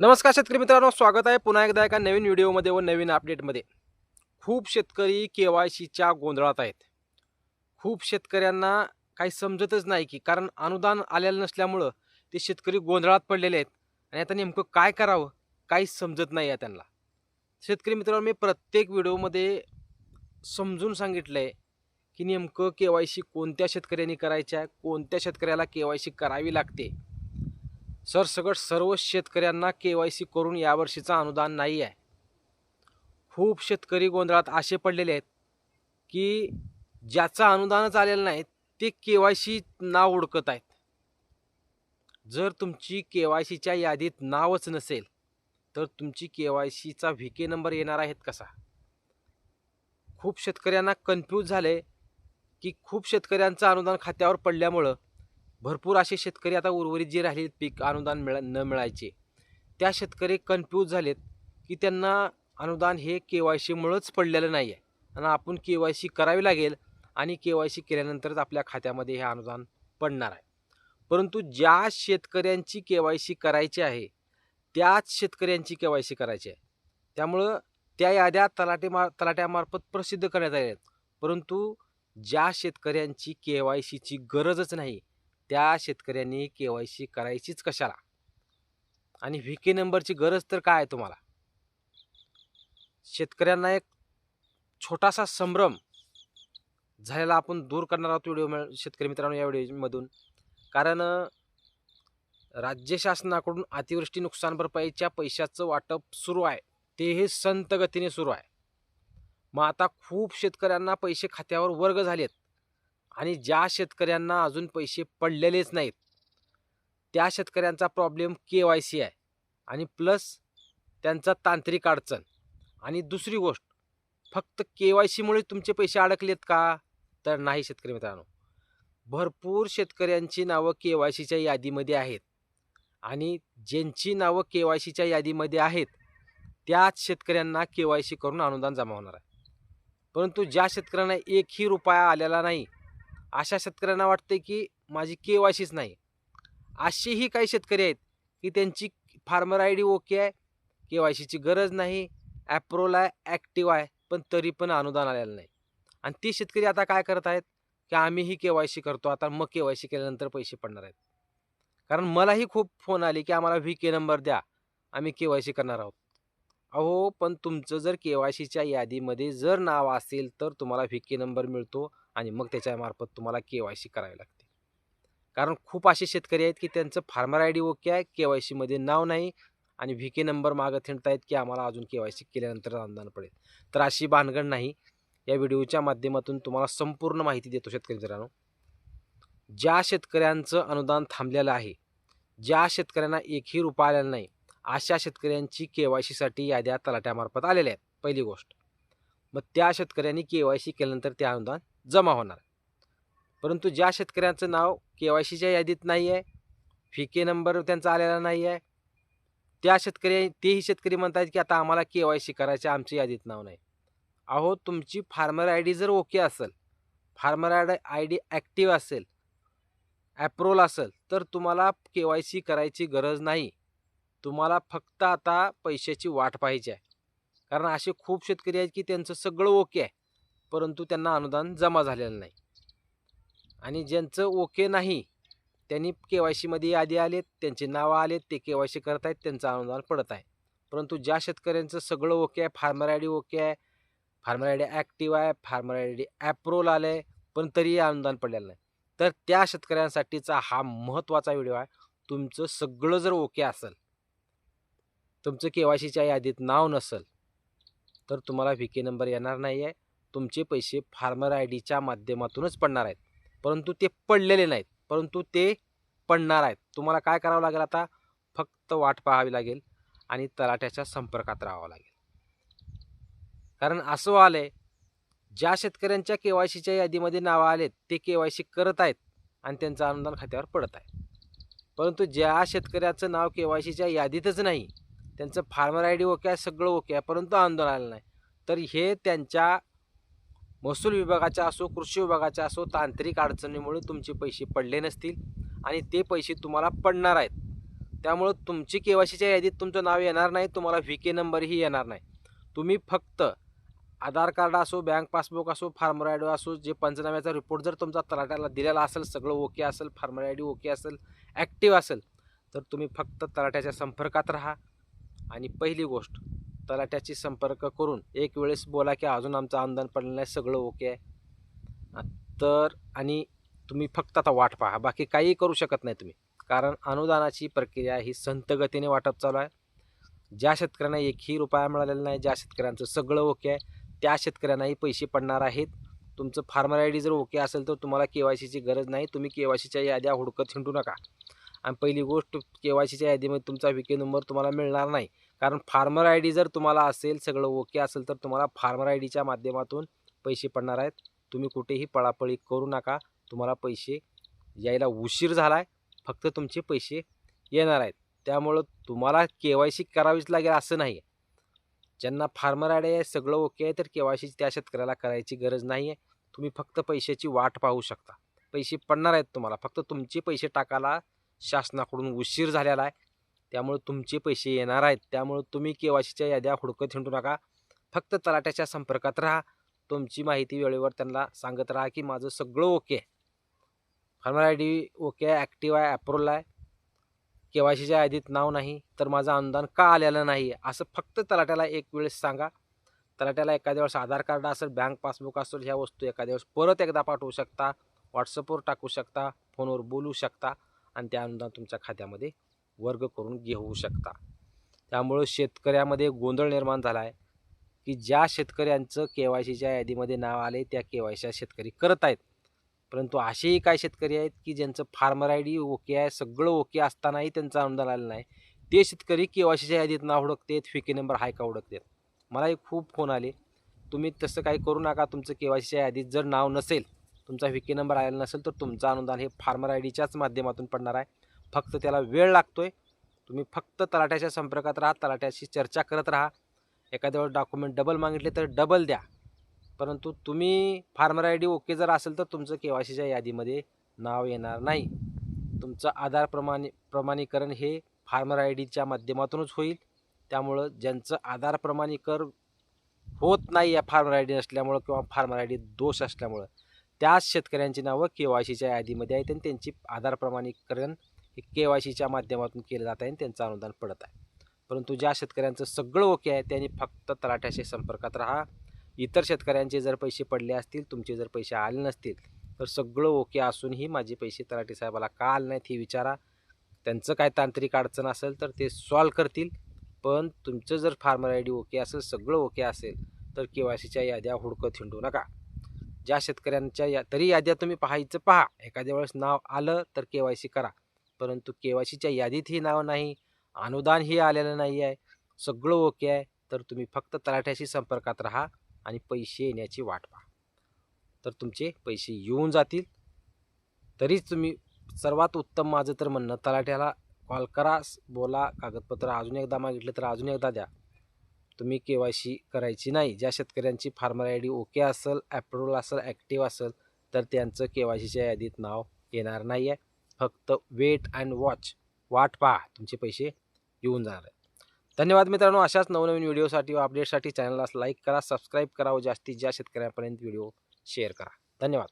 नमस्कार शेतकरी मित्रांनो स्वागत आहे पुन्हा एकदा एका नवीन व्हिडिओमध्ये व नवीन अपडेटमध्ये खूप शेतकरी के वाय सीच्या गोंधळात आहेत. खूप शेतकऱ्यांना काही समजतच नाही की कारण अनुदान आलेलं नसल्यामुळं ते शेतकरी गोंधळात पडलेले आहेत. आणि आता नेमकं काय करावं काहीच समजत नाही आहे त्यांना. शेतकरी मित्रांनो मी प्रत्येक व्हिडिओमध्ये समजून सांगितलं आहे की नेमकं के वाय सी कोणत्या शेतकऱ्यांनी करायचं आहे कोणत्या शेतकऱ्याला के वाय सी करावी लागते सरसकट सर्व शेतकऱ्यांना के वाय सी करून यावर्षीचं अनुदान नाही आहे. खूप शेतकरी गोंधळात असे पडलेले आहेत की ज्याचं अनुदानच आलेलं नाही ते के वाय सी नाव ओळखत आहेत. जर तुमची के वाय सीच्या यादीत नावच नसेल तर तुमची के वाय सीचा व्ही के नंबर येणार आहेत कसा? खूप शेतकऱ्यांना कन्फ्यूज झाले की खूप शेतकऱ्यांचं अनुदान खात्यावर पडल्यामुळं भरपूर असे शेतकरी आता उर्वरित जे राहिले पीक अनुदान मिळा न मिळायचे. त्या शेतकरी कन्फ्यूज झालेत की त्यांना अनुदान हे के वाय सीमुळंच पडलेलं नाही आहे आणि आपण के वाय सी करावी लागेल आणि के वाय सी केल्यानंतरच आपल्या खात्यामध्ये हे अनुदान पडणार आहे. परंतु ज्या शेतकऱ्यांची के वाय सी करायची आहे त्याच शेतकऱ्यांची के वाय सी करायची आहे. त्यामुळं त्या याद्या तलाटे मा तलाट्यामार्फत प्रसिद्ध करण्यात आल्या आहेत. परंतु ज्या शेतकऱ्यांची के वाय सीची गरजच नाही त्या शेतकऱ्यांनी के वाय सी करायचीच कशाला? आणि व्ही के नंबरची गरज तर काय आहे तुम्हाला? शेतकऱ्यांना एक छोटासा संभ्रम झालेला आपण दूर करणार आहोत व्हिडिओ शेतकरी मित्रांनो या व्हिडिओमधून कारण राज्य शासनाकडून अतिवृष्टी नुकसान भरपाईच्या पैशाचं वाटप सुरू आहे. ते हे संत गतीने सुरू आहे. मग आता खूप शेतकऱ्यांना पैसे खात्यावर वर्ग झालेत. आणि ज्या शेतकऱ्यांना अजून पैसे पडलेलेच नाहीत त्या शेतकऱ्यांचा प्रॉब्लेम के वाय सी आहे. आणि प्लस त्यांचा तांत्रिक अडचण. आणि दुसरी गोष्ट फक्त के वाय सीमुळे तुमचे पैसे अडकलेत का? तर नाही शेतकरी मित्रांनो. भरपूर शेतकऱ्यांची नावं के वाय सीच्या यादीमध्ये आहेत. आणि ज्यांची नावं के वाय सीच्या यादीमध्ये आहेत त्याच शेतकऱ्यांना के वाय सी करून अनुदान जमा होणार आहे. परंतु ज्या शेतकऱ्यांना एकही रुपया आलेला नाही अशा शेतकऱ्यांना वाटते की माझी के वाय सीच नाही असेही काही शेतकरी आहेत की त्यांची फार्मर आय डी ओके आहे के वाय सीची गरज नाही ॲप्रोल आहे ॲक्टिव्ह आहे पण तरी पण अनुदान आलेलं नाही. आणि ती शेतकरी आता काय करत आहेत की आम्हीही के वाय सी करतो आता मग के वाय सी केल्यानंतर पैसे पडणार आहेत. कारण मलाही खूप फोन आले की आम्हाला व्ही के नंबर द्या आम्ही के वाय सी करणार आहोत. अहो पण तुमचं जर के वाय सीच्या यादीमध्ये जर नाव असेल तर तुम्हाला व्ही के नंबर मिळतो आणि मग त्याच्यामार्फत तुम्हाला के वाय सी करावी लागते. कारण खूप असे शेतकरी आहेत की त्यांचं फार्मर आय डी ओके आहे के वाय सीमध्ये नाव नाही आणि व्ही के नंबर मागं थिंडतायत की आम्हाला अजून के वाय सी केल्यानंतर अनुदान पडेल. तर अशी भानगड नाही. या व्हिडिओच्या माध्यमातून तुम्हाला संपूर्ण माहिती देतो शेतकरी मित्रांनो. ज्या शेतकऱ्यांचं अनुदान थांबलेलं आहे ज्या शेतकऱ्यांना एकही रुपया आलेला नाही अशा शेतकऱ्यांची के वाय सीसाठी याद्या तलाट्यामार्फत आलेल्या आहेत. पहिली गोष्ट. मग त्या शेतकऱ्यांनी के वाय सी केल्यानंतर ते अनुदान जमा होणार. परंतु ज्या शेतकऱ्यांचं नाव के वाय सीच्या यादीत नाही आहे फिके के नंबर त्यांचा आलेला नाही आहे त्या शेतकरी तेही शेतकरी म्हणतात की आता आम्हाला के वाय सी करायचं आमच्या यादीत नाव नाही. अहो तुमची फार्मर आय डी जर ओके असेल farmer I D I D active असेल ॲप्रोल असेल तर तुम्हाला के वाय सी करायची गरज नाही. तुम्हाला फक्त आता पैशाची वाट पाहिजे आहे. कारण असे खूप शेतकरी आहेत की त्यांचं सगळं ओके आहे. परंतु त्यांना अनुदान जमा झालेलं नाही. आणि ज्यांचं ओके नाही त्यांनी के वाय सीमध्ये यादी आलेत त्यांची नावं आलेत ते के वाय सी करत आहेत त्यांचं अनुदान पडत आहे. परंतु ज्या शेतकऱ्यांचं सगळं ओके आहे फार्मर आय डी ओके आहे फार्मर आय डी ॲक्टिव्ह आहे फार्मर आय डी ॲप्रोल आलं आहे पण तरीही अनुदान पडलेलं नाही. तर त्या शेतकऱ्यांसाठीचा हा महत्त्वाचा व्हिडिओ आहे. तुमचं सगळं जर ओके असेल तुमचं के वाय सीच्या यादीत नाव नसेल तर तुम्हाला व्ही के नंबर येणार नाही आहे तुमचे पैसे फार्मर आय डीच्या माध्यमातूनच पडणार आहेत. परंतु ते पडलेले नाहीत. परंतु ते पडणार आहेत. तुम्हाला काय करावं लागेल आता? फक्त वाट पाहावी लागेल आणि तलाट्याच्या संपर्कात राहावं लागेल. कारण असं आलं आहे ज्या शेतकऱ्यांच्या के वाय सीच्या यादीमध्ये नावं आलेत ते के वाय सी करत आहेत आणि त्यांचं अनुदान खात्यावर पडत आहे. परंतु ज्या शेतकऱ्याचं नाव के वाय सीच्या यादीतच नाही त्यांचं फार्मर आय डी ओके आहे सगळं ओके आहे परंतु अनुदान आलं नाही तर हे त्यांच्या महसूल विभागाच्या असो कृषी विभागाच्या असो तांत्रिक अडचणीमुळे तुमचे पैसे पडले नसतील आणि ते पैसे तुम्हाला पडणार आहेत. त्यामुळं तुमची के वाय सीच्या यादीत तुमचं नाव येणार नाही तुम्हाला व्ही के नंबरही येणार नाही. तुम्ही फक्त आधार कार्ड असो बँक पासबुक असो फार्मर आय डी असो जे पंचनाम्याचा रिपोर्ट जर तुमचा तलाट्याला दिलेला असेल सगळं ओके असेल फार्मर आय डी ओके असेल ॲक्टिव्ह असेल तर तुम्ही फक्त तलाट्याच्या संपर्कात राहा. आणि पहिली गोष्ट तलाट्याशी संपर्क करून एक वेळेस बोला की अजून आमचं अनुदान पडलं नाही सगळं ओके आहे. तर आणि तुम्ही फक्त आता वाट पहा बाकी काहीही करू शकत नाही तुम्ही. कारण अनुदानाची प्रक्रिया ही संत गतीने वाटप चालू आहे. ज्या शेतकऱ्यांना एकही रुपया मिळालेला नाही ज्या शेतकऱ्यांचं सगळं ओके आहे त्या शेतकऱ्यांनाही पैसे पडणार आहेत. तुमचं फार्मर आय डी जर ओके असेल तर तुम्हाला के वाय सीची गरज नाही तुम्ही के वाय सीच्या याद्या हुडकत हिंडू नका. आणि पहिली गोष्ट के वाय सीच्या यादीमध्ये तुमचा विके नंबर तुम्हाला मिळणार नाही. कारण फार्मर आय डी जर तुम्हाला असेल सगळं ओके असेल तर तुम्हाला फार्मर आय डीच्या माध्यमातून पैसे पडणार आहेत. तुम्ही कुठेही पळापळी करू नका. तुम्हाला पैसे यायला उशीर झाला आहे फक्त तुमचे पैसे येणार आहेत. त्यामुळं तुम्हाला के वाय सी करावीच लागेल असं नाही ज्यांना फार्मर आय डी आहे सगळं ओके आहे तर के वाय सी त्या शेतकऱ्याला करायची गरज नाही आहे तुम्ही फक्त पैशाची वाट पाहू शकता. पैसे पडणार आहेत तुम्हाला. फक्त तुमचे पैसे टाकायला शासनाकडून उशीर झालेला आहे. त्यामुळे तुमचे पैसे येणार आहेत. त्यामुळे तुम्ही के वाय सीच्या याद्या हुडकत हिंडू नका. फक्त तलाट्याच्या संपर्कात राहा. तुमची माहिती वेळेवर त्यांना सांगत राहा की माझं सगळं ओके आहे. फार्मर आय डी ओके आहे ॲक्टिव्ह आहे अप्रूव्हल आहे. के वाय सीच्या यादीत नाव नाही तर माझं अनुदान का आलेलं नाही? असं फक्त तलाट्याला एक वेळेस सांगा. तलाट्याला एखाद्या वेळेस आधार कार्ड असेल बँक पासबुक असेल ह्या वस्तू एखाद्या वेळेस परत एकदा पाठवू शकता. व्हॉट्सअपवर टाकू शकता. फोनवर बोलू शकता. आणि ते अनुदान तुमच्या खात्यामध्ये वर्ग करून घेऊ शकता. त्यामुळं शेतकऱ्यामध्ये गोंधळ निर्माण झाला आहे की ज्या शेतकऱ्यांचं के वाय सीच्या यादीमध्ये नाव आले त्या के वाय सी शेतकरी करत आहेत. परंतु असेही काही शेतकरी आहेत की ज्यांचं फार्मर आय डी ओके आहे सगळं ओके असतानाही त्यांचं अनुदान आलं नाही. ते शेतकरी के वाय सीच्या यादीत नाव हुडकतेत फिके नंबर हाय का हुडकतेत मलाही खूप फोन आले. तुम्ही तसं काही करू नका तुमचं के वाय सीच्या यादीत जर नाव नसेल तुमचा विकी नंबर आलेला नसेल तर तुमचं अनुदान हे फार्मर आय डीच्याच माध्यमातून पडणार आहे. फक्त त्याला वेळ लागतोय. तुम्ही फक्त तलाट्याच्या संपर्कात राहा तलाट्याशी चर्चा करत राहा. एखाद्या वेळेस डॉक्युमेंट डबल मागितले तर डबल द्या. परंतु तुम्ही फार्मर आय डी ओके जर असेल तर तुमचं के वाय सीच्या यादीमध्ये नाव येणार नाही. तुमचं आधार प्रमाणी प्रमाणीकरण हे फार्मर आय डीच्या माध्यमातूनच होईल. त्यामुळं ज्यांचं आधार प्रमाणीकर होत नाही आहे फार्मर आय डी नसल्यामुळं किंवा फार्मर आय डी दोष असल्यामुळं त्याच शेतकऱ्यांची नावं के वाय सीच्या यादीमध्ये आहेत आणि त्यांची आधार प्रमाणीकरण हे के वाय सीच्या माध्यमातून केलं जात आहे आणि त्यांचं अनुदान पडत आहे. परंतु ज्या शेतकऱ्यांचं सगळं ओके आहे त्यांनी फक्त तलाठ्याशी संपर्कात राहा. इतर शेतकऱ्यांचे जर पैसे पडले असतील तुमचे जर पैसे आले नसतील तर सगळं ओके असूनही माझे पैसे तलाठी साहेबाला का आले नाहीत हे विचारा. त्यांचं काय तांत्रिक अडचण असेल तर ते सॉल्व करतील. पण तुमचं जर फार्मर आय डी ओके असेल सगळं ओके असेल तर के वाय सीच्या याद्या हुडकत हिंडू नका. ज्या शेतकऱ्यांच्या या तरी याद्या तुम्ही पाहायचं पहा. एखाद्या वेळेस नाव आलं तर के वाय सी करा. परंतु के वाय सीच्या यादीतही नाव नाही अनुदानही आलेलं नाही आहे सगळं ओके आहे तर तुम्ही फक्त तलाठ्याशी संपर्कात राहा आणि पैसे येण्याची वाट पहा. तर तुमचे पैसे येऊन जातील. तरीच तुम्ही सर्वात उत्तम माझं तर म्हणणं तलाठ्याला कॉल करा बोला कागदपत्र अजून एकदा मागितलं तर अजून एकदा द्या. तुम्ही के वाय सी करायची नाही. ज्या शेतकऱ्यांची फार्मर आय डी ओके असेल ॲप्रुव्हल असेल ॲक्टिव्ह असेल तर त्यांचं के वाय सीच्या यादीत नाव येणार नाही आहे फक्त वेट अँड वॉच वाट पहा. तुमचे पैसे येऊन जाणार आहेत. धन्यवाद मित्रांनो. अशाच नवनवीन व्हिडिओसाठी व अपडेटसाठी चॅनलला लाईक करा सबस्क्राईब करा व जास्तीत जास्त शेतकऱ्यांपर्यंत व्हिडिओ शेअर करा. धन्यवाद.